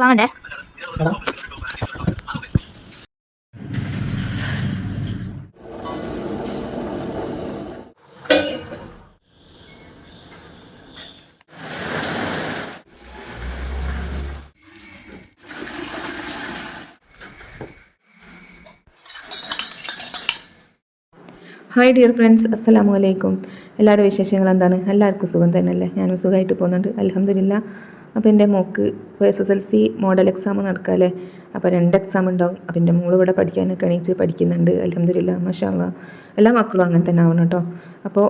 വാങ്ങണ്ടേ? Hi dear friends അസ്സലാമു അലൈക്കും എല്ലാവരുടെ വിശേഷങ്ങൾ എന്താണ്? എല്ലാവർക്കും സുഖം തന്നെയല്ലേ? ഞാനും സുഖമായിട്ട് പോകുന്നുണ്ട്. അലഹമില്ല അപ്പോൾ എന്റെ മോക്ക് ഇപ്പോൾ S S L C model exam നടക്കാമല്ലേ അപ്പോൾ രണ്ട് എക്സാം ഉണ്ടാവും. അപ്പോൾ എന്റെ മോൾ ഇവിടെ പഠിക്കാനൊക്കെ എണീച്ച് പഠിക്കുന്നുണ്ട്. അലഹമില്ല മഷാല്ല എല്ലാ മക്കളും അങ്ങനെ തന്നെ ആവണം കേട്ടോ. അപ്പോൾ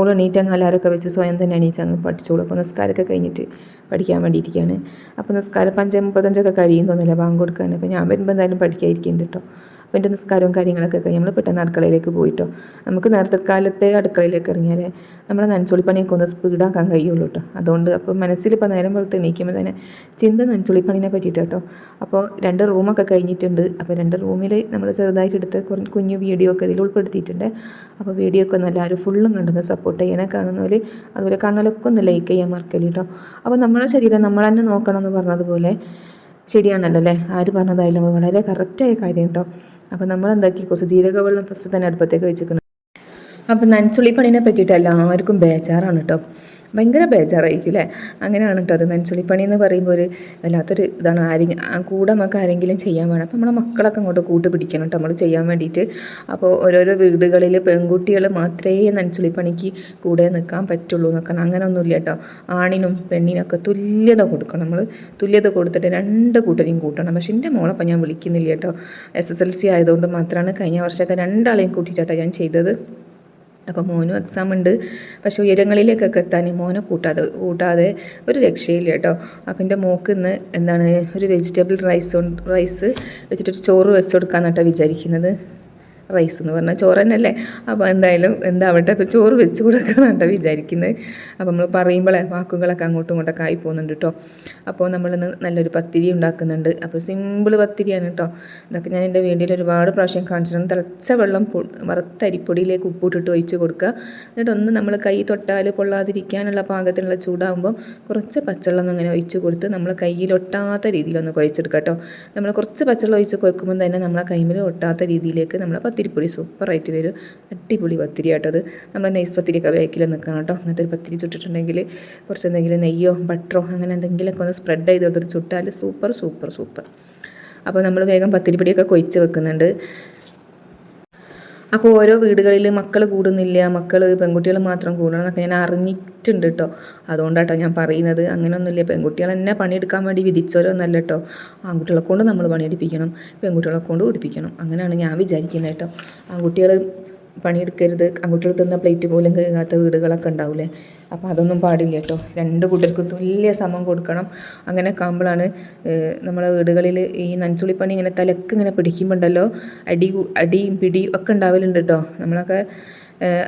ഓൾ എണീറ്റ് അങ്ങ് എല്ലാവരൊക്കെ വെച്ച് സ്വയം തന്നെ എണീച്ച് അങ്ങ് പഠിച്ചോളൂ. അപ്പോൾ നിസ്കാരമൊക്കെ കഴിഞ്ഞിട്ട് പഠിക്കാൻ വേണ്ടിയിരിക്കുകയാണ് അപ്പോൾ നിസ്കാരം പഞ്ച് മുപ്പത്തഞ്ചൊക്കെ കഴിയും തോന്നില്ല ബാങ്ക് കൊടുക്കാൻ അപ്പോൾ ഞാൻ വരുമ്പോൾ എന്തായാലും പഠിക്കാതിരിക്കുന്നുണ്ട് കേട്ടോ. അപ്പോൾ നിസ്കാരവും കാര്യങ്ങളൊക്കെ കഴിഞ്ഞ് നമ്മൾ പെട്ടെന്ന് അടുക്കളയിലേക്ക് പോയിട്ടോ. നമുക്ക് നേരത്തെ കാലത്തെ അടുക്കളയിലേക്ക് ഇറങ്ങിയാൽ നമ്മളെ നനച്ചൊളിപ്പണിയൊക്കെ ഒന്ന് സ്പീഡാക്കാൻ കഴിയുള്ളൂ കേട്ടോ അതുകൊണ്ട് അപ്പോൾ മനസ്സിലിപ്പോൾ നേരം പുറത്ത് എണീക്കുമ്പോൾ തന്നെ ചിന്ത നനച്ചൊളിപ്പണിനെ പറ്റിയിട്ട് കേട്ടോ അപ്പോൾ രണ്ട് റൂമൊക്കെ കഴിഞ്ഞിട്ടുണ്ട്. അപ്പോൾ രണ്ട് റൂമിൽ നമ്മൾ ചെറുതായിട്ട് എടുത്ത് കുറച്ച് കുഞ്ഞു വീഡിയോ ഒക്കെ ഇതിൽ ഉൾപ്പെടുത്തിയിട്ടുണ്ട്. അപ്പോൾ വീഡിയോ ഒക്കെ ഒന്ന് എല്ലാവരും ഫുള്ളും കണ്ടെന്ന് സപ്പോർട്ട് ചെയ്യണേ. കാണുന്നവർ അതുപോലെ കാണുന്നവരൊക്കെ ഒന്ന് ലൈക്ക് ചെയ്യാൻ മറക്കല്ലേ കേട്ടോ അപ്പോൾ നമ്മളെ ശരീരം നമ്മൾ തന്നെ നോക്കണം എന്ന് പറഞ്ഞതുപോലെ ശരിയാണല്ലോ അല്ലേ? ആര് പറഞ്ഞതായാലും വളരെ കറക്റ്റായ കാര്യം കേട്ടോ. അപ്പോൾ നമ്മൾ എന്താക്കി കുറച്ച് ജീരകവെള്ളം ഫസ്റ്റ് തന്നെ അടുപ്പത്തേക്ക് വെച്ചിരിക്കുന്നു. അപ്പം നനച്ചുള്ളി പണീനെ പറ്റിയിട്ട് എല്ലാവർക്കും ബേജാറാണ് കേട്ടോ ഭയങ്കര ബേജാറായിരിക്കും അല്ലേ അങ്ങനെയാണ് കേട്ടോ അത് നനച്ചുള്ളി പണി എന്ന് പറയുമ്പോൾ ഒരു വല്ലാത്തൊരു ഇതാണ്. ആരെങ്കിലും കൂടെ നമുക്ക് ആരെങ്കിലും ചെയ്യാൻ വേണം. അപ്പോൾ നമ്മളെ മക്കളൊക്കെ അങ്ങോട്ട് കൂട്ട് പിടിക്കണം കേട്ടോ നമ്മൾ ചെയ്യാൻ വേണ്ടിയിട്ട് അപ്പോൾ ഓരോരോ വീടുകളിൽ പെൺകുട്ടികൾ മാത്രമേ നനച്ചുള്ളി പണിക്ക് കൂടെ നിൽക്കാൻ പറ്റുള്ളൂ എന്നൊക്കെ അങ്ങനെ ഒന്നുമില്ല കേട്ടോ ആണിനും പെണ്ണിനൊക്കെ തുല്യത കൊടുക്കണം. നമ്മൾ തുല്യത കൊടുത്തിട്ട് രണ്ട് കൂട്ടരെയും കൂട്ടണം. പക്ഷേ എന്റെ മോളപ്പം ഞാൻ വിളിക്കുന്നില്ല കേട്ടോ എസ് എസ് എൽ സി ആയതുകൊണ്ട് മാത്രമാണ് കഴിഞ്ഞ വർഷമൊക്കെ രണ്ടാളെയും കൂട്ടിയിട്ടാണ് ഞാൻ ചെയ്തത്. അപ്പോൾ മോനും എക്സാം ഉണ്ട്. പക്ഷേ ഉയരങ്ങളിലേക്കൊക്കെ എത്താൻ മോനെ കൂട്ടാതെ കൂട്ടാതെ ഒരു രക്ഷയില്ല കേട്ടോ. അപ്പം എന്റെ മോക്ക് ഇന്ന് എന്താണ് ഒരു വെജിറ്റബിൾ റൈസ് റൈസ് വെച്ചിട്ട് ചോറ് വെച്ച് കൊടുക്കാമെന്ന് കേട്ടോ വിചാരിക്കുന്നത്. റൈസ് എന്ന് പറഞ്ഞാൽ ചോറ് തന്നെയല്ലേ അപ്പോൾ എന്തായാലും എന്താവട്ടെ അപ്പോൾ ചോറ് വെച്ച് കൊടുക്കാമെന്നാണ് കേട്ടോ വിചാരിക്കുന്നത് അപ്പോൾ നമ്മൾ പറയുമ്പോഴേ വാക്കുകളൊക്കെ അങ്ങോട്ടും ഇങ്ങോട്ടൊക്കെ ആയി പോകുന്നുണ്ട് കേട്ടോ അപ്പോൾ നമ്മളിന്ന് നല്ലൊരു പത്തിരി ഉണ്ടാക്കുന്നുണ്ട്. അപ്പോൾ സിമ്പിൾ പത്തിരിയാണ് കേട്ടോ ഇതൊക്കെ ഞാൻ എന്റെ വീഡിയോയിൽ ഒരുപാട് പ്രാവശ്യം കാണിച്ചിട്ടുണ്ട്. തിളച്ച വെള്ളം വറുത്ത അരിപ്പൊടിയിലേക്ക് ഉപ്പിട്ടിട്ട് ഒഴിച്ച് കൊടുക്കുക. എന്നിട്ട് ഒന്ന് നമ്മൾ കൈ തൊട്ടാൽ പൊള്ളാതിരിക്കാനുള്ള പാകത്തിനുള്ള ചൂടാകുമ്പോൾ കുറച്ച് പച്ചവെള്ളം അങ്ങനെ ഒഴിച്ച് കൊടുത്ത് നമ്മൾ കയ്യിൽ ഒട്ടാത്ത രീതിയിലൊന്ന് കുഴച്ചെടുക്കുക കേട്ടോ നമ്മൾ കുറച്ച് പച്ചവെള്ളം ഒഴിച്ച് കുഴക്കുമ്പോൾ തന്നെ നമ്മളെ കൈമിൽ ഒട്ടാത്ത രീതിയിലേക്ക് നമ്മളെ പത്തിരിപ്പൊടി സൂപ്പറായിട്ട് വരും. അടിപൊളി പത്തിരി ആട്ടത് നമ്മൾ നൈസ് പത്തിരിയൊക്കെ വേക്കിൽ നിൽക്കണം കേട്ടോ. എന്നിട്ടൊരു പത്തിരി ചുട്ടിട്ടുണ്ടെങ്കിൽ കുറച്ച് എന്തെങ്കിലും നെയ്യോ ബട്ടറോ അങ്ങനെ എന്തെങ്കിലുമൊക്കെ ഒന്ന് സ്പ്രെഡ് ചെയ്ത് കൊടുത്തിട്ട് ചുട്ടാൽ സൂപ്പർ സൂപ്പർ സൂപ്പർ. അപ്പോൾ നമ്മൾ വേഗം പത്തിരിപ്പൊടിയൊക്കെ കൊഴിച്ച് വെക്കുന്നുണ്ട്. അപ്പോൾ ഓരോ വീടുകളിൽ മക്കൾ കൂടുന്നില്ല മക്കൾ പെൺകുട്ടികൾ മാത്രം കൂടണം എന്നൊക്കെ ഞാൻ അറിഞ്ഞിട്ടുണ്ട് കേട്ടോ അതുകൊണ്ടാട്ടോ ഞാൻ പറയുന്നത്. അങ്ങനെയൊന്നുമില്ല പെൺകുട്ടികൾ തന്നെ പണിയെടുക്കാൻ വേണ്ടി വിധിച്ചവരൊന്നല്ല കേട്ടോ ആൺകുട്ടികളെ കൊണ്ട് നമ്മൾ പണിയെടുപ്പിക്കണം പെൺകുട്ടികളെ കൊണ്ട് പിടിപ്പിക്കണം അങ്ങനെയാണ് ഞാൻ വിചാരിക്കുന്നത് കേട്ടോ ആൺകുട്ടികൾ പണിയെടുക്കരുത്. അങ്ങോട്ടിൽ തിന്ന പ്ലേറ്റ് പോലും കഴുകാത്ത വീടുകളൊക്കെ ഉണ്ടാവില്ലേ അപ്പോൾ അതൊന്നും പാടില്ല കേട്ടോ. രണ്ട് കൂട്ടർക്കും തുല്യ സമം കൊടുക്കണം. അങ്ങനെ ആകുമ്പോഴാണ് നമ്മളെ വീടുകളിൽ ഈ നഞ്ചുളിപ്പണി ഇങ്ങനെ തലക്ക് ഇങ്ങനെ പിടിക്കുമ്പോണ്ടല്ലോ അടി അടിയും പിടിയും ഒക്കെ ഉണ്ടാവലുണ്ട് കേട്ടോ. നമ്മളൊക്കെ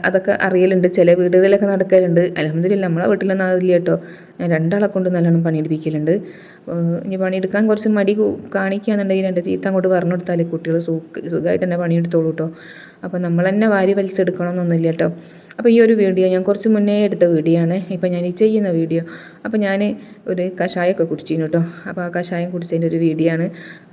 അതൊക്കെ അറിയലുണ്ട്. ചില വീടുകളിലൊക്കെ നടക്കലുണ്ട്. അലഹമ്മദില്ല നമ്മളെ വീട്ടിലൊന്നും അതില്ല കേട്ടോ. ഞാൻ രണ്ടാളെ കൊണ്ട് നല്ലോണം പണിയെടുപ്പിക്കലുണ്ട്. ഇനി പണിയെടുക്കാൻ കുറച്ച് മടി കാണിക്കുകയാണെന്നുണ്ടെങ്കിൽ രണ്ട് ചീത്ത അങ്ങോട്ട് പറഞ്ഞു കൊടുത്താൽ കുട്ടികൾ സുഖ സുഖമായിട്ട് തന്നെ പണിയെടുത്തോളൂ കേട്ടോ അപ്പോൾ നമ്മൾ തന്നെ വാരി വലിച്ചെടുക്കണമെന്നൊന്നുമില്ല കേട്ടോ അപ്പോൾ ഈ ഒരു വീഡിയോ ഞാൻ കുറച്ച് മുന്നേ എടുത്ത വീഡിയോ ആണ്. ഇപ്പോൾ ഞാൻ ഈ ചെയ്യുന്ന വീഡിയോ. അപ്പോൾ ഞാൻ ഒരു കഷായമൊക്കെ കുടിച്ചിരുന്നു കേട്ടോ അപ്പോൾ ആ കഷായം കുടിച്ചതിന്റെ ഒരു വീഡിയോ ആണ്.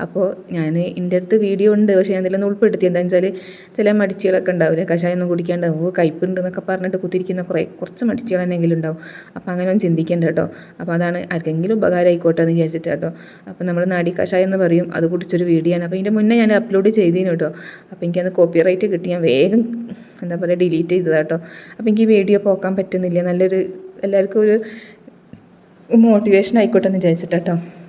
അപ്പോൾ ഞാൻ എന്റെ അടുത്ത് വീഡിയോ ഉണ്ട്. പക്ഷേ ഞാൻ ഇതിലൊന്നും ഉൾപ്പെടുത്തി. എന്താണെന്ന് വെച്ചാൽ ചില മടിച്ചുകളൊക്കെ ഉണ്ടാവില്ലേ? കഷായം ഒന്നും കുടിക്കാണ്ട് ഓ കയ്പുണ്ട് എന്നൊക്കെ പറഞ്ഞിട്ട് കുത്തിരിക്കുന്ന കുറേ കുറച്ച് മടിച്ചുകൾ തന്നെങ്കിലും ഉണ്ടാവും. അപ്പോൾ അങ്ങനെയൊന്നും ചിന്തിക്കേണ്ട കേട്ടോ. അപ്പോൾ അതാണ് ആർക്കെങ്കിലും ഉപകാരമായിക്കോട്ടെ എന്ന് വിചാരിച്ചിട്ട് കേട്ടോ. അപ്പോൾ നമ്മൾ നാടി കഷായം എന്ന് പറയും അത് കുടിച്ചൊരു വീഡിയോ ആണ്. അപ്പോൾ ഇതിന്റെ മുന്നേ ഞാൻ അപ്ലോഡ് ചെയ്തിരുന്നു കേട്ടോ. അപ്പോൾ എനിക്കത് കോപ്പി റൈറ്റ് കിട്ടി. ഞാൻ വേഗം എന്താ പറയുക ഡിലീറ്റ് ചെയ്തതാണ് കേട്ടോ. അപ്പോൾ എനിക്ക് ഈ വീഡിയോ പോക്കാൻ പറ്റുന്നില്ല. നല്ലൊരു എല്ലാവർക്കും ഒരു മോട്ടിവേഷൻ ആയിക്കോട്ടെ എന്ന് വിചാരിച്ചിട്ട്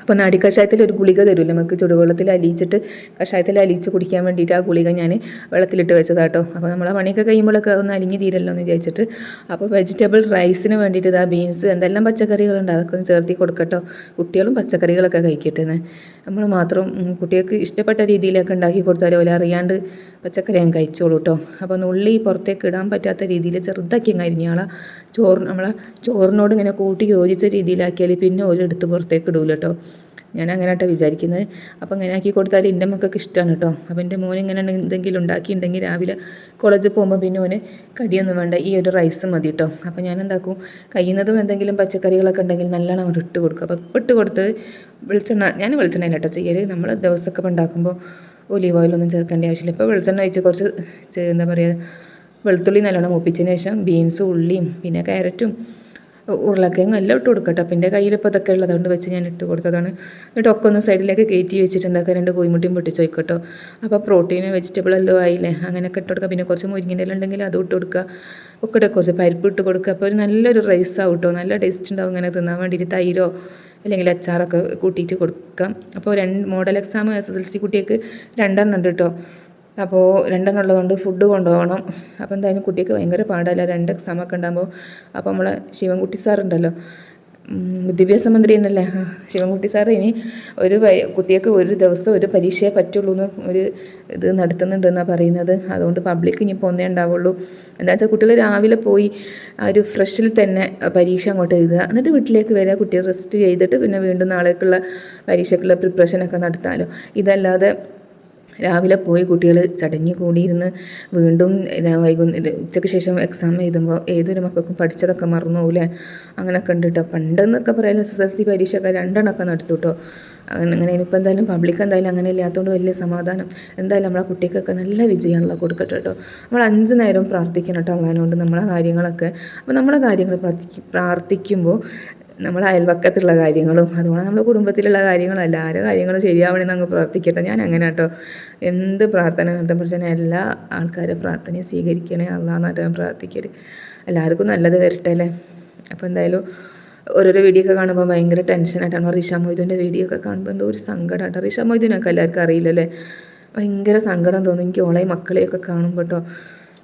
അപ്പോൾ നാടി കഷായത്തിൽ ഒരു ഗുളിക തരുമല്ലോ നമുക്ക് ചുടുവെള്ളത്തിൽ അലിയിച്ചിട്ട് കഷായത്തിൽ അലിയിച്ച് കുടിക്കാൻ വേണ്ടിയിട്ട് ആ ഗുളിക ഞാൻ വെള്ളത്തിലിട്ട് വെച്ചത് കേട്ടോ അപ്പോൾ നമ്മൾ പണിയൊക്കെ കഴിയുമ്പോഴൊക്കെ ഒന്ന് അലിഞ്ഞ് തീരല്ലോ എന്ന് വിചാരിച്ചിട്ട്. അപ്പോൾ വെജിറ്റബിൾ റൈസിന് വേണ്ടിയിട്ട് ഇതാ ബീൻസ് എന്തെല്ലാം പച്ചക്കറികളുണ്ട്? അതൊക്കെ ഒന്ന് ചേർത്തി കൊടുക്കട്ടോ. കുട്ടികളും പച്ചക്കറികളൊക്കെ കഴിക്കട്ടെ നമ്മൾ മാത്രം കുട്ടികൾക്ക് ഇഷ്ടപ്പെട്ട രീതിയിലൊക്കെ ഉണ്ടാക്കി കൊടുത്താൽ ഓല അറിയാണ്ട് പച്ചക്കറി ഞാൻ കഴിച്ചോളൂ കേട്ടോ അപ്പോൾ നുള്ളി പുറത്തേക്ക് ഇടാൻ പറ്റാത്ത രീതിയിൽ ചെറുതാക്കി അങ്ങ് ചോറ് നമ്മളെ ചോറിനോട് ഇങ്ങനെ കൂട്ടി യോജിച്ച രീതിയിലാക്കിയാൽ പിന്നെ ഓല എടുത്ത് പുറത്തേക്ക് ഇടൂല കേട്ടോ ഞാൻ അങ്ങനെ വിചാരിക്കുന്നത്. അപ്പോൾ അങ്ങനെ ആക്കി കൊടുത്താൽ എന്റെ മക്കൾക്ക് ഇഷ്ടമാണ് കേട്ടോ അപ്പോൾ എന്റെ മോൻ ഇങ്ങനെ എന്തെങ്കിലും ഉണ്ടാക്കിയിട്ടുണ്ടെങ്കിൽ രാവിലെ കോളേജിൽ പോകുമ്പോൾ പിന്നെ ഓന് കടിയൊന്നും വേണ്ട ഈ ഒരു റൈസ് മതി കേട്ടോ അപ്പോൾ ഞാൻ എന്താക്കും കഴിയുന്നതും എന്തെങ്കിലും പച്ചക്കറികളൊക്കെ ഉണ്ടെങ്കിൽ നല്ലോണം അവിടെ ഇട്ട് കൊടുക്കും. അപ്പോൾ ഇട്ട് കൊടുത്ത് വെളിച്ചെണ്ണ ഞാൻ വെളിച്ചെണ്ണ കേട്ടോ ചെയ്യൽ നമ്മൾ ദിവസമൊക്കെ ഉണ്ടാക്കുമ്പോൾ ഒലീവ് ഓയിലൊന്നും ചേർക്കേണ്ട ആവശ്യമില്ല. ഇപ്പോൾ വെളിച്ചെണ്ണ ഒഴിച്ച് കുറച്ച് എന്താ പറയുക വെളുത്തുള്ളി നല്ലോണം മൂപ്പിച്ചതിന് ശേഷം ബീൻസും ഉള്ളിയും പിന്നെ ക്യാരറ്റും ഉരുളക്കിഴങ്ങും എല്ലാം ഇട്ട് കൊടുക്കട്ടെ അപ്പം എന്റെ കയ്യിൽ ഇപ്പോൾ ഇതൊക്കെ ഉള്ളതുകൊണ്ട് വെച്ച് ഞാൻ ഇട്ട് കൊടുത്തതാണ്. എന്നിട്ട് ഒക്കെ ഒന്ന് സൈഡിലേക്ക് കയറ്റി വെച്ചിട്ട് എന്താക്കുക രണ്ട് കോയിമുട്ടിയും പൊട്ടിച്ച് വയ്ക്കട്ടോ അപ്പോൾ പ്രോട്ടീൻ വെജിറ്റബിൾ എല്ലാം ആയില്ലേ അങ്ങനെയൊക്കെ ഇട്ട് കൊടുക്കുക പിന്നെ കുറച്ച് മുരിങ്ങിന്റെ എല്ലാം ഉണ്ടെങ്കിൽ അതും ഇട്ട് കൊടുക്കുക ഒക്കെ കുറച്ച് പരിപ്പ് ഇട്ട് കൊടുക്കുക അപ്പോൾ ഒരു നല്ലൊരു റൈസ് ആവും കേട്ടോ. നല്ല ടേസ്റ്റ് ഉണ്ടാവും ഇങ്ങനെ തിന്നാൻ വേണ്ടിയിട്ട്. തൈരോ അല്ലെങ്കിൽ അച്ചാറൊക്കെ കൂട്ടിയിട്ട് കൊടുക്കാം. അപ്പോൾ രണ്ട് model exam S S L C കുട്ടിയൊക്കെ രണ്ടെണ്ണം ഉണ്ട് കേട്ടോ. അപ്പോൾ രണ്ടെണ്ണം ഉള്ളതുകൊണ്ട് ഫുഡ് കൊണ്ടുപോകണം. അപ്പോൾ എന്തായാലും കുട്ടിക്ക് ഭയങ്കര പാടല്ല? രണ്ട് എക്സാമൊക്കെ ഉണ്ടാകുമ്പോൾ അപ്പോൾ നമ്മളെ ശിവൻകുട്ടി സാറുണ്ടല്ലോ വിദ്യാഭ്യാസ മന്ത്രി എന്നല്ലേ ശിവൻകുട്ടി സാർ ഇനി ഒരു കുട്ടിയൊക്കെ ഒരു ദിവസം ഒരു പരീക്ഷയെ പറ്റുള്ളൂ എന്ന് ഒരു ഇത് നടത്തുന്നുണ്ടെന്നാണ് പറയുന്നത്. അതുകൊണ്ട് പബ്ലിക് ഇനി പോന്നേ ഉണ്ടാവുള്ളൂ. എന്താ വെച്ചാൽ കുട്ടികൾ രാവിലെ പോയി ആ ഒരു ഫ്രഷിൽ തന്നെ പരീക്ഷ അങ്ങോട്ട് എഴുതുക. എന്നിട്ട് വീട്ടിലേക്ക് വരിക. കുട്ടിയെ റെസ്റ്റ് ചെയ്തിട്ട് പിന്നെ വീണ്ടും നാളേക്കുള്ള പരീക്ഷയ്ക്കുള്ള പ്രിപ്പറേഷനൊക്കെ നടത്താമല്ലോ ഇതല്ലാതെ രാവിലെ പോയി കുട്ടികൾ ചടഞ്ഞു കൂടിയിരുന്ന് വീണ്ടും വൈകുന്നേരം ഉച്ചയ്ക്ക് ശേഷം എക്സാം എഴുതുമ്പോൾ ഏതൊരു മക്കൾക്കും പഠിച്ചതൊക്കെ മറന്നു പോകില്ലേ അങ്ങനെയൊക്കെ ഉണ്ട് പണ്ടെന്നൊക്കെ പറയാൻ എസ് എസ് എൽ സി പരീക്ഷയൊക്കെ രണ്ടെണ്ണമൊക്കെ നടത്തു കേട്ടോ അങ്ങനെ അങ്ങനെ ഇനിയിപ്പോൾ എന്തായാലും പബ്ലിക് എന്തായാലും അങ്ങനെ ഇല്ലാത്തതുകൊണ്ട് വലിയ സമാധാനം. എന്തായാലും നമ്മളെ കുട്ടികൾക്കൊക്കെ നല്ല വിജയമുള്ള കൊടുക്കട്ടെ കേട്ടോ. നമ്മൾ അഞ്ച് നേരം പ്രാർത്ഥിക്കണം കേട്ടോ കൊണ്ട് നമ്മളെ കാര്യങ്ങളൊക്കെ. അപ്പോൾ നമ്മളെ കാര്യങ്ങൾ പ്രാർത്ഥിക്കുമ്പോൾ നമ്മളെ അയൽവക്കത്തുള്ള കാര്യങ്ങളും അതുപോലെ നമ്മുടെ കുടുംബത്തിലുള്ള കാര്യങ്ങളും എല്ലാവരും കാര്യങ്ങളും ശരിയാവണമെന്ന് അങ്ങ് പ്രാർത്ഥിക്കട്ടെ. ഞാൻ അങ്ങനെ കേട്ടോ. എന്ത് പ്രാർത്ഥന പഠിച്ചാൽ എല്ലാ ആൾക്കാരും പ്രാർത്ഥനയും സ്വീകരിക്കണേ അള്ളാന്നായിട്ട് ഞാൻ പ്രാർത്ഥിക്കരുത് എല്ലാവർക്കും നല്ലത് വരട്ടെ അല്ലേ? അപ്പോൾ എന്തായാലും ഓരോരോ വീഡിയോ ഒക്കെ കാണുമ്പോൾ ഭയങ്കര ടെൻഷനായിട്ടാണ് റിഷ മൊയ്തുവിന്റെ വീഡിയോ ഒക്കെ കാണുമ്പോൾ എന്തോ ഒരു സങ്കടമായിട്ടോ റിഷ മൊയ്തുവിനൊക്കെ എല്ലാവർക്കും അറിയില്ലല്ലേ? ഭയങ്കര സങ്കടം തോന്നും. എനിക്ക് ഓളെ മക്കളെയൊക്കെ കാണുമ്പോൾ കേട്ടോ.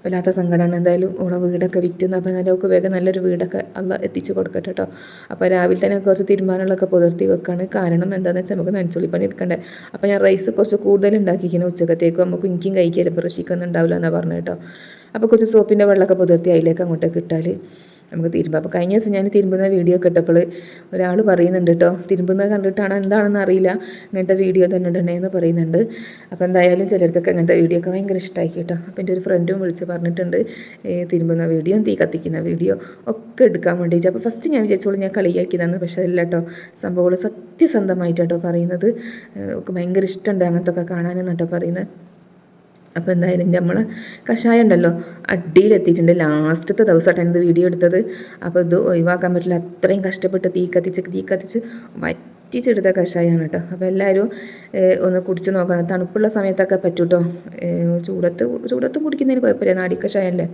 വല്ലാത്ത സങ്കടമാണ്. എന്തായാലും ഓളെ വീടൊക്കെ വിറ്റുന്ന എന്നാലും അവൾക്ക് വേഗം നല്ലൊരു വീടൊക്കെ അല്ല എത്തിച്ചു കൊടുക്കട്ടെ കേട്ടോ അപ്പോൾ രാവിലെ തന്നെ കുറച്ച് തീരുമാനങ്ങളൊക്കെ പുലർത്തി വെക്കാണ്. കാരണം എന്താണെന്ന് വെച്ചാൽ നമുക്ക് നനച്ചുള്ളി പണി എടുക്കണ്ടേ. അപ്പോൾ ഞാൻ റൈസ് കുറച്ച് കൂടുതൽ ഉണ്ടാക്കിയിരിക്കുന്നു ഉച്ചക്കത്തേക്കും. നമുക്ക് എനിക്കും കഴിക്കാൻ ഇപ്പോൾ ഉണ്ടാവില്ല എന്നാണ് പറഞ്ഞത് കേട്ടോ അപ്പോൾ കുറച്ച് സോപ്പിന്റെ വെള്ളമൊക്കെ പുതിർത്തി അതിലേക്ക് അങ്ങോട്ടേക്ക് ഇട്ടാൽ നമുക്ക് തിരുമ്പ്. അപ്പോൾ കഴിഞ്ഞ ദിവസം ഞാൻ തിരുമ്പുന്ന വീഡിയോ കിട്ടപ്പോൾ ഒരാൾ പറയുന്നുണ്ട് കേട്ടോ തിരുമ്പുന്നത് കണ്ടിട്ടാണ് എന്താണെന്ന് അറിയില്ല. ഇങ്ങനത്തെ വീഡിയോ തന്നെ ഉണ്ടെന്ന് പറയുന്നുണ്ട്. അപ്പോൾ എന്തായാലും ചിലർക്കൊക്കെ അങ്ങനത്തെ വീഡിയോ ഒക്കെ ഭയങ്കര ഇഷ്ടമായി കേട്ടോ അപ്പോൾ എന്റെ ഒരു ഫ്രണ്ടും വിളിച്ച് പറഞ്ഞിട്ടുണ്ട് തിരുമ്പുന്ന വീഡിയോ തീ കത്തിക്കുന്ന വീഡിയോ ഒക്കെ എടുക്കാൻ വേണ്ടിയിട്ട്. അപ്പോൾ ഫസ്റ്റ് ഞാൻ വിചാരിച്ചോളൂ ഞാൻ കളിയാക്കിയതാണ് പക്ഷേ അതല്ല കേട്ടോ സംഭവങ്ങൾ സത്യസന്ധമായിട്ടോ പറയുന്നത്. ഭയങ്കര ഇഷ്ടമുണ്ട് അങ്ങനത്തെ ഒക്കെ കാണാനെന്നാട്ടോ പറയുന്നത് അപ്പോൾ എന്തായാലും നമ്മൾ കഷായം ഉണ്ടല്ലോ അടിയിലെത്തിയിട്ടുണ്ട്. ലാസ്റ്റത്തെ ദിവസമായിട്ടാണ് ഇത് വീഡിയോ എടുത്തത്. അപ്പോൾ ഇത് ഒഴിവാക്കാൻ പറ്റില്ല. അത്രയും കഷ്ടപ്പെട്ട് തീ കത്തിച്ച് തീ കത്തിച്ച് വറ്റിച്ചെടുത്ത കഷായമാണ് കേട്ടോ. അപ്പോൾ എല്ലാവരും ഒന്ന് കുടിച്ച് നോക്കണം. തണുപ്പുള്ള സമയത്തൊക്കെ പറ്റൂട്ടോ? ചൂടത്ത് ചൂടത്തും കുടിക്കുന്നതിന് കുഴപ്പമില്ല. നാടി കഷായമല്ലേ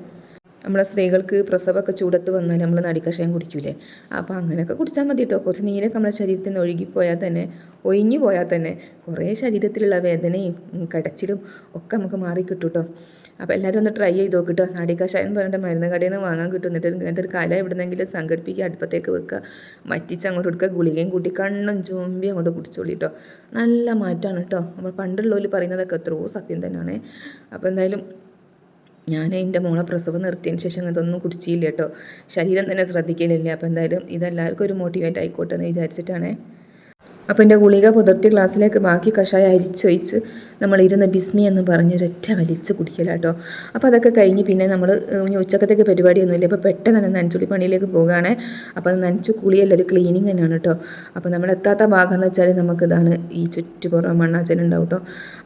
നമ്മളെ സ്ത്രീകൾക്ക് പ്രസവമൊക്കെ ചൂടത്ത് വന്നാൽ നമ്മൾ നടിക്കഷായം കുടിക്കൂലേ? അപ്പോൾ അങ്ങനെയൊക്കെ കുടിച്ചാൽ മതി കേട്ടോ കുറച്ച് നീരൊക്കെ നമ്മുടെ ശരീരത്തിൽ നിന്ന് ഒഴുകിപ്പോയാൽ തന്നെ ഒഴിഞ്ഞു പോയാൽ തന്നെ കുറേ ശരീരത്തിലുള്ള വേദനയും കടച്ചിലും ഒക്കെ നമുക്ക് മാറി കിട്ടും കേട്ടോ അപ്പോൾ എല്ലാവരും ഒന്ന് ട്രൈ ചെയ്ത് നോക്കിട്ടോ നാടിക്കഷായം എന്ന് പറഞ്ഞിട്ട് മരുന്ന് കടയിൽ നിന്ന് വാങ്ങാൻ കിട്ടും. എന്നിട്ട് ഇങ്ങനത്തെ ഒരു കല എവിടുന്നെങ്കിലും സംഘടിപ്പിക്കുക അടുപ്പത്തേക്ക് വെക്കുക മറ്റിച്ച് അങ്ങോട്ട് കൊടുക്കുക ഗുളികയും കൂട്ടി കണ്ണും ചുമ്പി അങ്ങോട്ട് കുടിച്ചോളി കേട്ടോ നല്ല മാറ്റമാണ് കേട്ടോ നമ്മൾ പണ്ടുള്ളവർ പറയുന്നതൊക്കെ എത്രയോ സത്യം തന്നെയാണ്. അപ്പോൾ എന്തായാലും ഞാൻ എന്റെ മോളെ പ്രസവം നിർത്തിയതിന് ശേഷം ഇതൊന്നും കുടിച്ചില്ല കേട്ടോ. ശരീരം തന്നെ ശ്രദ്ധിക്കലില്ല. അപ്പോൾ എന്തായാലും ഇതെല്ലാവർക്കും ഒരു മോട്ടിവേറ്റ് ആയിക്കോട്ടെ എന്ന് വിചാരിച്ചിട്ടാണേ. അപ്പോൾ എന്റെ ഗുളിക പുതിർത്തിയ ഗ്ലാസ്സിലേക്ക് ബാക്കി കഷായം അരിച്ചൊഴിച്ച് നമ്മൾ ഇരുന്ന് ബിസ്മി എന്ന് പറഞ്ഞൊരൊറ്റ വലിച്ച് കുടിക്കല കേട്ടോ അപ്പോൾ അതൊക്കെ കഴിഞ്ഞ് പിന്നെ നമ്മൾ ഇനി ഉച്ചക്കത്തേക്ക് പരിപാടിയൊന്നുമില്ല. അപ്പോൾ പെട്ടെന്ന് തന്നെ നനച്ചുളി പണിയിലേക്ക് പോകുകയാണേ അപ്പോൾ നനച്ച് കുളിയല്ല ഒരു ക്ലീനിങ് തന്നെയാണ് കേട്ടോ. അപ്പോൾ നമ്മൾ എത്താത്ത ഭാഗം എന്ന് വെച്ചാൽ നമുക്കിതാണ് ഈ ചുറ്റുപുറം മണ്ണാച്ചലുണ്ടാവും കേട്ടോ.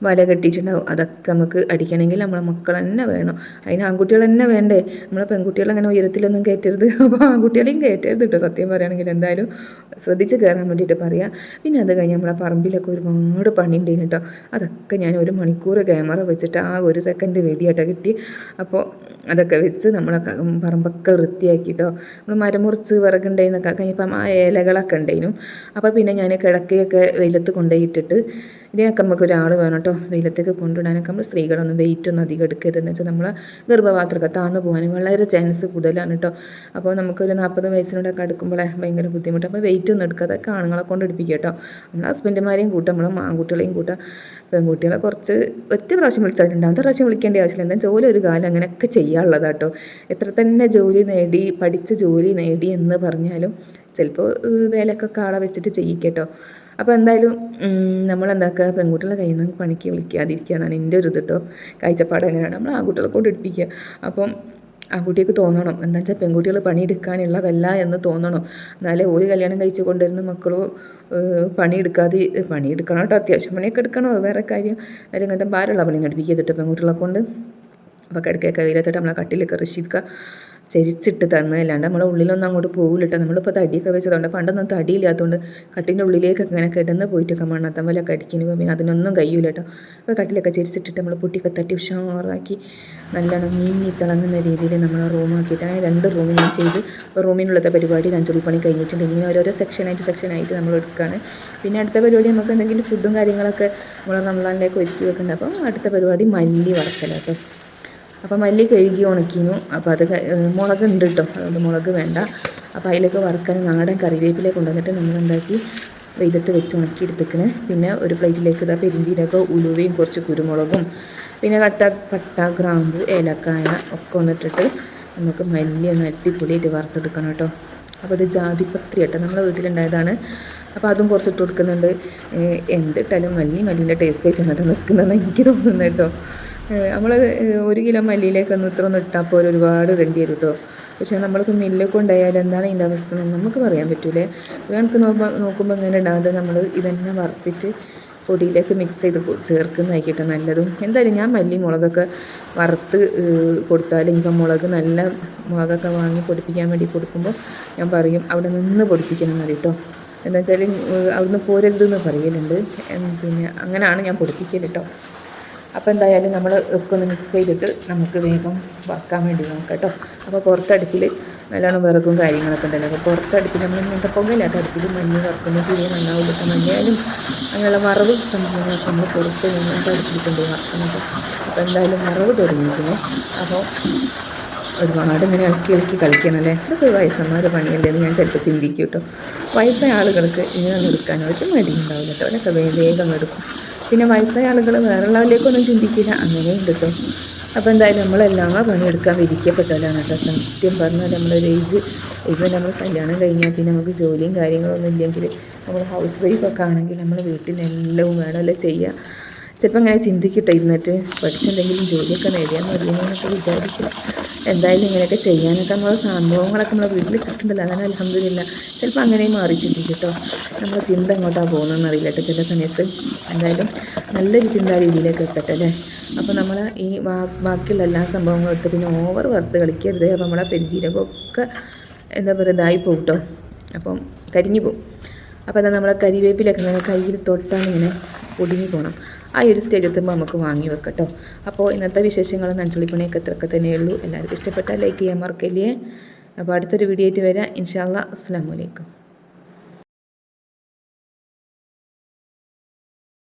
വല കെട്ടിയിട്ടുണ്ടാവും. അതൊക്കെ നമുക്ക് അടിക്കണമെങ്കിൽ നമ്മളെ മക്കൾ തന്നെ വേണം. അതിന് ആൺകുട്ടികൾ തന്നെ വേണ്ടേ? നമ്മൾ പെൺകുട്ടികൾ അങ്ങനെ ഉയരത്തിലൊന്നും കയറ്റരുത്. അപ്പോൾ ആൺകുട്ടികളെയും കയറ്റരുത് കേട്ടോ. സത്യം പറയുകയാണെങ്കിൽ എന്തായാലും ശ്രദ്ധിച്ച് കയറാൻ വേണ്ടിയിട്ട് പറയാം. പിന്നെ അത് കഴിഞ്ഞ് നമ്മളെ പറമ്പിലൊക്കെ ഒരുപാട് പണി ഉണ്ടായിരുന്നു കേട്ടോ. അതൊക്കെ ഞാൻ ഒരു മണിക്കൂർ ക്യാമറ വെച്ചിട്ട് ആ ഒരു സെക്കൻഡ് വീഡിയോ കിട്ടി. അപ്പോൾ അതൊക്കെ വെച്ച് നമ്മളെ പറമ്പൊക്കെ വൃത്തിയാക്കിയിട്ടോ നമ്മൾ മരം മുറിച്ച് വിറകുണ്ടായിരുന്നൊക്കെ കഴിഞ്ഞപ്പം ആ ഇലകളൊക്കെ ഉണ്ടായിരുന്നു അപ്പോൾ പിന്നെ ഞാൻ കിടക്കയൊക്കെ വെയിലത്ത് കൊണ്ടുപോയിട്ടിട്ട് ഇതിനൊക്കെ നമുക്ക് ഒരാൾ വേണം കേട്ടോ വെയിലത്തേക്ക് കൊണ്ടുവിടാനൊക്കെ നമ്മൾ സ്ത്രീകളൊന്നും വെയിറ്റ് ഒന്നും അധികം എടുക്കരുതെന്ന് വെച്ചാൽ നമ്മൾ ഗർഭപാത്രമൊക്കെ താന്നു പോകാനും വളരെ ചാൻസ് കൂടുതലാണ് കേട്ടോ അപ്പോൾ നമുക്കൊരു നാൽപ്പത് വയസ്സിനോടൊക്കെ അടുക്കുമ്പോഴേ ഭയങ്കര ബുദ്ധിമുട്ട്. അപ്പോൾ വെയിറ്റ് ഒന്നും എടുക്കാതെ ആണുങ്ങളെ കൊണ്ട് എടുപ്പിക്കുക കേട്ടോ നമ്മൾ ഹസ്ബൻഡുമാരെയും കൂട്ടാം നമ്മൾ ആൺകുട്ടികളെയും കൂട്ടാം. പെൺകുട്ടികളെ കുറച്ച് ഒറ്റ പ്രാവശ്യം വിളിച്ചാൽ രണ്ടാമത്തെ പ്രാവശ്യം വിളിക്കേണ്ട ആവശ്യമില്ല. എന്താ ജോലി ഒരു കാലം അങ്ങനെയൊക്കെ ചെയ്യാം ചെയ്യാനുള്ളതാട്ടോ എത്ര തന്നെ ജോലി നേടി പഠിച്ച് ജോലി നേടി എന്ന് പറഞ്ഞാലും ചിലപ്പോൾ വേലക്കൊക്കെ ആളെ വെച്ചിട്ട് ചെയ്യിക്കട്ടോ അപ്പോൾ എന്തായാലും നമ്മളെന്താക്കുക പെൺകുട്ടികളെ കയ്യിൽ നിന്ന് പണിക്ക് വിളിക്കാതിരിക്കുക എന്നാണ് എന്റെ ഒരു ഇത് കേട്ടോ കാഴ്ചപ്പാട് എങ്ങനെയാണ്? നമ്മൾ ആൺകുട്ടികളെ കൊണ്ട് എടുപ്പിക്കുക അപ്പം ആൺകുട്ടിക്ക് തോന്നണം. എന്താ വെച്ചാൽ പെൺകുട്ടികൾ പണിയെടുക്കാനുള്ളതല്ല എന്ന് തോന്നണം. എന്നാലേ ഒരു കല്യാണം കഴിച്ച് കൊണ്ടുവരുന്ന മക്കളോ പണിയെടുക്കാതെ പണിയെടുക്കണം കേട്ടോ അത്യാവശ്യം പണിയൊക്കെ എടുക്കണോ. വേറെ കാര്യം. അല്ലെങ്കിൽ ഇങ്ങനത്തെ ഭാരമുള്ള പണി പഠിപ്പിക്കത്തിട്ടോ പെൺകുട്ടികളെ കൊണ്ട്. അപ്പോൾ കിടക്കൊക്കെ വെയിലത്തിട്ട് നമ്മളെ കട്ടിലൊക്കെ ഋഷിക്ക ചരിച്ചിട്ട് തന്ന് അല്ലാണ്ട് നമ്മളെ ഉള്ളിലൊന്നും അങ്ങോട്ട് പോകില്ല കേട്ടോ നമ്മളിപ്പോൾ തടിയൊക്കെ വെച്ചതുകൊണ്ട് പണ്ടൊന്നും തടിയില്ലാത്തതുകൊണ്ട് കട്ടിന്റെ ഉള്ളിലേക്കൊക്കെ ഇങ്ങനെ കിടന്ന് പോയിട്ടൊക്കെ മണ്ണത്തമ്മലൊക്കെ അടിക്കുന്നു പിന്നെ അതിനൊന്നും കഴിയൂല കേട്ടോ അപ്പോൾ കട്ടിലൊക്കെ ചരിച്ചിട്ടിട്ട് നമ്മൾ പൊട്ടിയൊക്കെ തട്ടി ഉഷാറാക്കി നല്ലോണം മീങ്ങി തിളങ്ങുന്ന രീതിയിൽ നമ്മൾ റൂമാക്കിയിട്ടാണ് രണ്ട് റൂം ഞാൻ ചെയ്ത് റൂമിനുള്ളത്തെ പരിപാടി പണി കഴിഞ്ഞിട്ടുണ്ട്. ഇങ്ങനെ ഓരോരോ സെക്ഷനായിട്ട് സെക്ഷനായിട്ട് നമ്മൾ എടുക്കുകയാണ് പിന്നെ അടുത്ത പരിപാടി നമുക്ക് എന്തെങ്കിലും ഫുഡും കാര്യങ്ങളൊക്കെ നമ്മൾ റംലാനിലേക്ക് ഒരുക്കി വെക്കുന്നുണ്ട് അപ്പം അടുത്ത പരിപാടി മല്ലി വറക്കലാട്ടോ. അപ്പോൾ മല്ലി കഴുകി ഉണക്കിനു. അപ്പോൾ അത് മുളക് ഉണ്ട് കേട്ടോ അതുകൊണ്ട് മുളക് വേണ്ട. അപ്പോൾ അതിലേക്ക് വറുക്കാൻ നാടൻ കറിവേപ്പില കൊണ്ടുവന്നിട്ട് നമ്മൾ എന്താക്കി വെയിലത്ത് വെച്ച് ഉണക്കി പിന്നെ ഒരു പ്ലേറ്റിലേക്ക് ഇതാ പെരിഞ്ചീരകം ഉലുവയും കുറച്ച് കുരുമുളകും പിന്നെ കട്ട പട്ട ഗ്രാമ്പു ഏലക്കായ ഒക്കെ വന്നിട്ടിട്ട് നമുക്ക് മല്ലി ഒന്ന് അടിപൊളിയായിട്ട് വറുത്തെടുക്കണം കേട്ടോ അപ്പോൾ ഇത് ജാതിപത്രി കേട്ടോ നമ്മളെ വീട്ടിലുണ്ടായതാണ്. അപ്പോൾ അതും കുറച്ച് ഇട്ട് കൊടുക്കുന്നുണ്ട് എന്തിട്ടാലും മല്ലി മല്ലിന്റെ ടേസ്റ്റ് ആയിട്ട് നിൽക്കുന്നതെന്ന് എനിക്ക് തോന്നുന്നു കേട്ടോ നമ്മൾ ഒരു കിലോ മല്ലിയിലേക്കൊന്നും ഇത്ര ഒന്നും ഇട്ടാൽ പോലെ ഒരുപാട് വേണ്ടി വരും കേട്ടോ പക്ഷേ നമ്മൾക്ക് മില്ലിൽ കൊണ്ടുപോയാൽ എന്താണ് ഇതിന്റെ അവസ്ഥ നമുക്ക് പറയാൻ പറ്റൂലേ. കണക്ക് നോക്കുമ്പോൾ നോക്കുമ്പോൾ ഇങ്ങനെ ഇടാതെ നമ്മൾ ഇതന്നെ വറുത്തിട്ട് പൊടിയിലേക്ക് മിക്സ് ചെയ്ത് ചേർക്കുന്നതായിക്കട്ടെ നല്ലതും. എന്തായാലും ഞാൻ മല്ലി മുളകൊക്കെ വറുത്ത് കൊടുത്താൽ ഇനിയിപ്പം മുളക് നല്ല മുളകൊക്കെ വാങ്ങി പൊടിപ്പിക്കാൻ വേണ്ടി കൊടുക്കുമ്പോൾ ഞാൻ പറയും അവിടെ നിന്ന് പൊടിപ്പിക്കണം മതി കേട്ടോ എന്താ വെച്ചാൽ അവിടുന്ന് പോരരുതെന്ന് പറയലുണ്ട്. പിന്നെ അങ്ങനെയാണ് ഞാൻ പൊടിപ്പിക്കൽ കേട്ടോ അപ്പോൾ എന്തായാലും നമ്മൾ ഒക്കെ ഒന്ന് മിക്സ് ചെയ്തിട്ട് നമുക്ക് വേഗം വറക്കാൻ വേണ്ടി നോക്കാം കേട്ടോ. അപ്പോൾ പുറത്തടുപ്പിൽ നല്ലോണം വിറകും കാര്യങ്ങളൊക്കെ ഉണ്ടല്ലോ. അപ്പോൾ പുറത്തടുപ്പിൽ നമ്മൾ ഇങ്ങനത്തെ പൊങ്ങലാത്ത അടുപ്പിൽ മഞ്ഞ് വറക്കുന്ന തീരെ നന്നാവില്ല. അപ്പം മഞ്ഞായാലും അങ്ങനെയുള്ള വറവ് സംഭവങ്ങളൊക്കെ നമ്മൾ പുറത്ത് നിന്നിട്ട് അടുപ്പിൽ വറക്കുന്നത് അപ്പോൾ എന്തായാലും വറവ് തുടങ്ങിയിരിക്കുന്നു. അപ്പോൾ ഒരുപാട് ഇങ്ങനെ ഇളക്കി ഇളക്കി കളിക്കണം അല്ലേ? ഇതൊക്കെ വയസ്സന്മാരുടെ പണിയല്ലേ എന്ന് ഞാൻ ചിലപ്പോൾ ചിന്തിക്കും കേട്ടോ. വയസ്സായ ആളുകൾക്ക് ഇങ്ങനെ എടുക്കാൻ ഒരു മടിയുണ്ടാവില്ല കേട്ടോ. അവരൊക്കെ വേഗം എടുക്കും. പിന്നെ വയസ്സായ ആളുകൾ വേറെയുള്ളവരിലേക്കൊന്നും ചിന്തിക്കില്ല. അങ്ങനെയുണ്ട് കേട്ടോ അപ്പോൾ എന്തായാലും നമ്മളെല്ലാം പണിയെടുക്കാൻ വിധിക്കപ്പെട്ടവരാണ് കേട്ടോ. സത്യം പറഞ്ഞാൽ നമ്മളൊരു ഏജ് ഇപ്പോൾ നമ്മൾ കല്യാണം കഴിഞ്ഞാൽ പിന്നെ നമുക്ക് ജോലിയും കാര്യങ്ങളൊന്നും ഇല്ലെങ്കിൽ നമ്മൾ ഹൗസ് വൈഫൊക്കെ ആണെങ്കിൽ നമ്മൾ വീട്ടിൽ എല്ലാം വേണമല്ലോ ചെയ്യുക. ചിലപ്പോൾ ഇങ്ങനെ ചിന്തിക്കട്ടെ ഇരുന്നിട്ട് പഠിച്ചെന്തെങ്കിലും ജോലിയൊക്കെ നേടിയാൽ മതിയെന്നൊക്കെ വിചാരിക്കുക എന്തായാലും ഇങ്ങനെയൊക്കെ ചെയ്യാനൊക്കെ നമ്മളെ സംഭവങ്ങളൊക്കെ നമ്മളെ വീട്ടിൽ കിട്ടുന്നില്ല. അതാണ് അലഹമില്ല ചിലപ്പോൾ അങ്ങനെയും മാറി ചിന്തിക്കും കേട്ടോ നമ്മളെ ചിന്ത എങ്ങോട്ടാണ് പോകുന്നതെന്ന് അറിയില്ല കേട്ടോ. ചില സമയത്ത് എന്തായാലും നല്ലൊരു ചിന്താ രീതിയിലേക്ക് എത്തട്ടെ അല്ലേ? അപ്പോൾ നമ്മൾ ഈ ബാക്കിയുള്ള എല്ലാ സംഭവങ്ങളും എടുത്ത് പിന്നെ ഓവർ വറുത്ത് കളിക്കരുത്. അപ്പോൾ നമ്മളെ പെരിജീരകമൊക്കെ എന്താ പറയുക ഇതായി പോകും കേട്ടോ അപ്പം കരിഞ്ഞു പോകും. അപ്പോൾ അതാ നമ്മളെ കരിവേപ്പിലൊക്കെ ഇങ്ങനെ കയ്യിൽ തൊട്ടാലിങ്ങനെ ഒടുങ്ങി പോകണം ആ ഒരു സ്റ്റേജ് എത്തുമ്പോൾ നമുക്ക് വാങ്ങി വെക്കട്ടോ. അപ്പോൾ ഇന്നത്തെ വിശേഷങ്ങൾ നഞ്ചുളിപ്പണിയൊക്കെ ഇത്രയൊക്കെ തന്നെയുള്ളൂ. എല്ലാവർക്കും ഇഷ്ടപ്പെട്ടാൽ ലൈക്ക് ചെയ്യാൻ മറക്കല്ലേ? അപ്പോൾ അടുത്തൊരു വീഡിയോ ആയിട്ട് വരാം. ഇൻഷാല്ല അസ്സാം വലൈക്കും